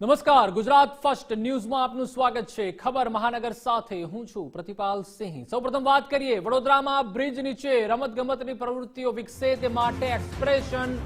નમસ્કાર, ગુજરાત ફર્સ્ટ ન્યૂઝમાં આપનું સ્વાગત છે. ખબર મહાનગર સાથે હું છું પ્રતિપાલ સિંહ. સૌપ્રથમ વાત કરીએ, વડોદરામાં બ્રિજ નીચે રમતગમતની પ્રવૃત્તિઓ વિકસે તે માટે એક્સપ્રેશન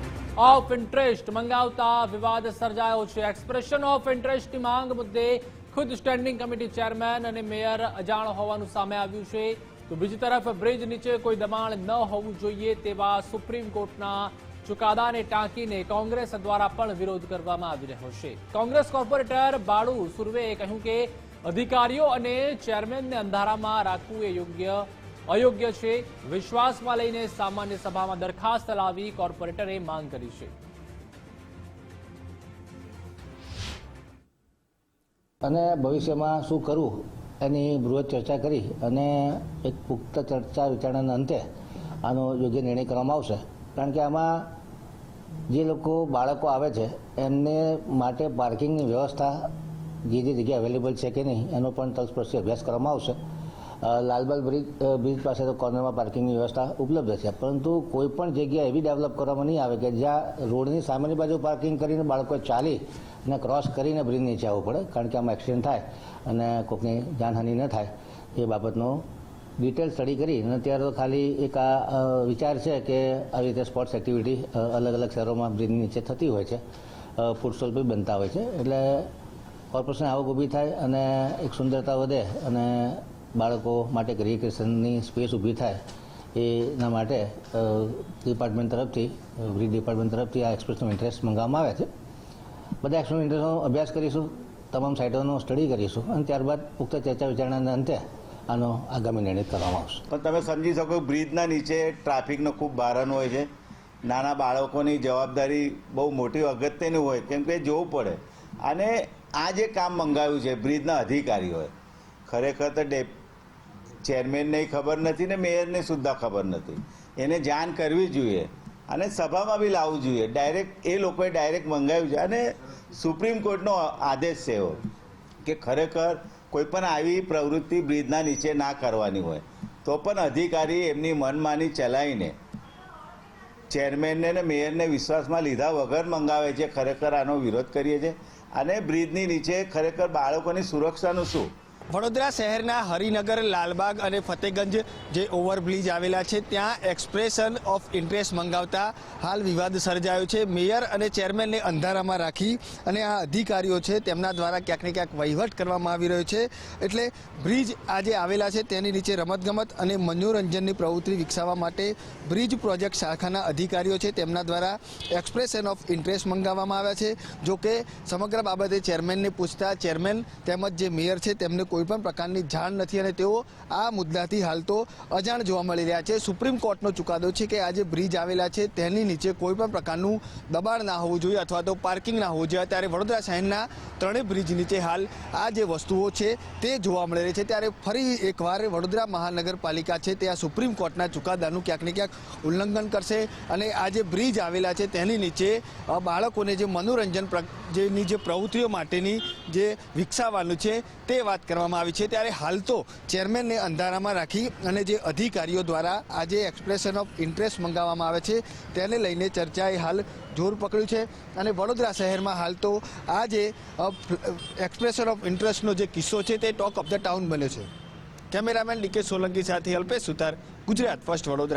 ઓફ ઇન્ટરેસ્ટ મંગાવતા વિવાદ સર્જાયો છે. એક્સપ્રેશન ઓફ ઇન્ટરેસ્ટની માંગ મુદ્દે ખુદ સ્ટેન્ડિંગ કમિટી ચેરમેન અને મેયર અજાણ હોવાનું સામે આવ્યું છે. તો બીજી તરફ બ્રિજ નીચે કોઈ દબાણ ન હોવું જોઈએ તેવા સુપ્રીમ કોર્ટના ચુકાદાને ટાંકીને કોંગ્રેસ દ્વારા પણ વિરોધ કરવામાં આવી રહ્યો છે. કોંગ્રેસ કોર્પોરેટર બાળુ સુર્વેએ કહ્યું કે અધિકારીઓ અને ચેરમેનને અંધારામાં રાખવું એ યોગ્ય, અયોગ્ય છે. વિશ્વાસમાં લઈને સામાન્ય સભામાં દરખાસ્ત લાવી કોર્પોરેટરે માંગ કરી છે. અને ભવિષ્યમાં શું કરવું એની બૃહદ ચર્ચા કરી અને એક પુખ્ત ચર્ચા વિચારણાના અંતે આનો યોગ્ય નિર્ણય કરવામાં આવશે. કારણ કે આમાં જે લોકો, બાળકો આવે છે, એમને માટે પાર્કિંગની વ્યવસ્થા જે જે જગ્યા અવેલેબલ છે કે નહીં, એનો પણ તલસ્પર્શી અભ્યાસ કરવામાં આવશે. લાલબાલ બ્રિજ બ્રિજ પાસે તો કોર્નરમાં પાર્કિંગની વ્યવસ્થા ઉપલબ્ધ છે. પરંતુ કોઈ પણ જગ્યા એવી ડેવલપ કરવામાં નહીં આવે કે જ્યાં રોડની સામેની બાજુ પાર્કિંગ કરીને બાળકો ચાલી અને ક્રોસ કરીને બ્રિજ નીચે આવવું પડે, કારણ કે આમાં એક્સિડન્ટ થાય અને કોઈકની જાનહાનિ ન થાય, એ બાબતનો ડિટેલ સ્ટડી કરી અને અત્યારે તો ખાલી એક આ વિચાર છે કે આવી રીતે સ્પોર્ટ્સ એક્ટિવિટી અલગ અલગ શહેરોમાં બ્રિજની નીચે થતી હોય છે. ફૂડસ્ટોલ બી બનતા હોય છે. એટલે કોર્પોરેશન આવક ઊભી થાય અને એક સુંદરતા વધે અને બાળકો માટે એક રિક્રિએશનની સ્પેસ ઊભી થાય એના માટે ડિપાર્ટમેન્ટ તરફથી, બ્રિજ ડિપાર્ટમેન્ટ તરફથી આ એક્સપ્રેશન ઇન્ટરેસ્ટ મંગાવવામાં આવે છે. બધા એક્સપ્રેશન ઇન્ટરેસ્ટનો અભ્યાસ કરીશું, તમામ સાઇટોનો સ્ટડી કરીશું અને ત્યારબાદ પુખ્ત ચર્ચા વિચારણાના અંતે આનો આગામી નિર્ણય કરવામાં આવશે. પણ તમે સમજી શકો બ્રિજના નીચે ટ્રાફિકનો ખૂબ ભારણ હોય છે. નાના બાળકોની જવાબદારી બહુ મોટી અગત્યની હોય, કેમ કે જોવું પડે. અને આ જે કામ મંગાવ્યું છે, બ્રિજના અધિકારીઓએ ખરેખર તો ડે ચેરમેનને ખબર નથી ને મેયરને સુદ્ધા ખબર નથી. એને જાણ કરવી જોઈએ અને સભામાં બી લાવવું જોઈએ. ડાયરેક્ટ એ લોકોએ ડાયરેક્ટ મંગાવ્યું છે. અને સુપ્રીમ કોર્ટનો આદેશ છે એવો કે ખરેખર કોઈ પણ આવી પ્રવૃત્તિ બ્રિજના નીચે ના કરવાની હોય, તો પણ અધિકારી એમની મનમાની ચલાવીને ચેરમેનને ને મેયરને વિશ્વાસમાં લીધા વગર મંગાવે છે, ખરેખર આનો વિરોધ કરીએ છીએ. અને બ્રિજની નીચે ખરેખર બાળકોની સુરક્ષાનું શું? વડોદરા શહેરના હરિનગર, લાલબાગ અને ફતેગંજ જે ઓવરબ્રિજ આવેલા છે, ત્યાં એક્સપ્રેશન ઓફ ઇન્ટરેસ્ટ મંગાવતા હાલ વિવાદ સર્જાયો છે. મેયર અને ચેરમેનને અંધારામાં રાખી અને આ અધિકારીઓ છે, તેમના દ્વારા ક્યાંક ને ક્યાંક વહીવટ કરવામાં આવી રહ્યો છે. એટલે બ્રિજ આજે આવેલા છે, તેની નીચે રમતગમત અને મનોરંજનની પ્રવૃત્તિ વિકસાવવા માટે બ્રિજ પ્રોજેક્ટ શાખાના અધિકારીઓ છે, તેમના દ્વારા એક્સપ્રેશન ઓફ ઇન્ટરેસ્ટ મંગાવવામાં આવ્યા છે. જોકે સમગ્ર બાબતે ચેરમેનને પૂછતા ચેરમેન તેમજ જે મેયર છે, તેમને કોઈ પણ પ્રકારની જાણ નથી અને તેઓ આ મુદ્દાથી હાલ તો અજાણ જોવા મળી રહ્યા છે. સુપ્રીમ કોર્ટનો ચુકાદો છે કે આ જે બ્રિજ આવેલા છે, તેની નીચે કોઈ પણ પ્રકારનું દબાણ ના હોવું જોઈએ અથવા તો પાર્કિંગ ના હોવું જોઈએ. ત્યારે વડોદરા શહેરના ત્રણેય બ્રિજ નીચે હાલ આ જે વસ્તુઓ છે તે જોવા મળી રહી છે. ત્યારે ફરી એકવાર વડોદરા મહાનગરપાલિકા છે તે આ સુપ્રીમ કોર્ટના ચુકાદાનું ક્યાંક ને ક્યાંક ઉલ્લંઘન કરશે અને આ જે બ્રિજ આવેલા છે તેની નીચે બાળકોને જે મનોરંજન જેની જે પ્રવૃત્તિઓ માટેની જે વિકસાવવાનું છે તે વાત કરવામાં આવી છે. ત્યારે હાલ તો ચેરમેનને અંધારામાં રાખી અને જે અધિકારીઓ દ્વારા આ જે એક્સપ્રેશન ઓફ ઇન્ટરેસ્ટ મંગાવવામાં આવે છે તેને લઈને ચર્ચાએ હાલ જોર પકડ્યું છે. અને વડોદરા શહેરમાં હાલ તો આ જે એક્સપ્રેશન ઓફ ઇન્ટરેસ્ટનો જે કિસ્સો છે તે ટોક ઓફ ધ ટાઉન બન્યો છે. કેમેરામેન ડીકે સોલંકી સાથે અલ્પેશ સુતાર ગુજરાત ફર્સ્ટ વડોદરા.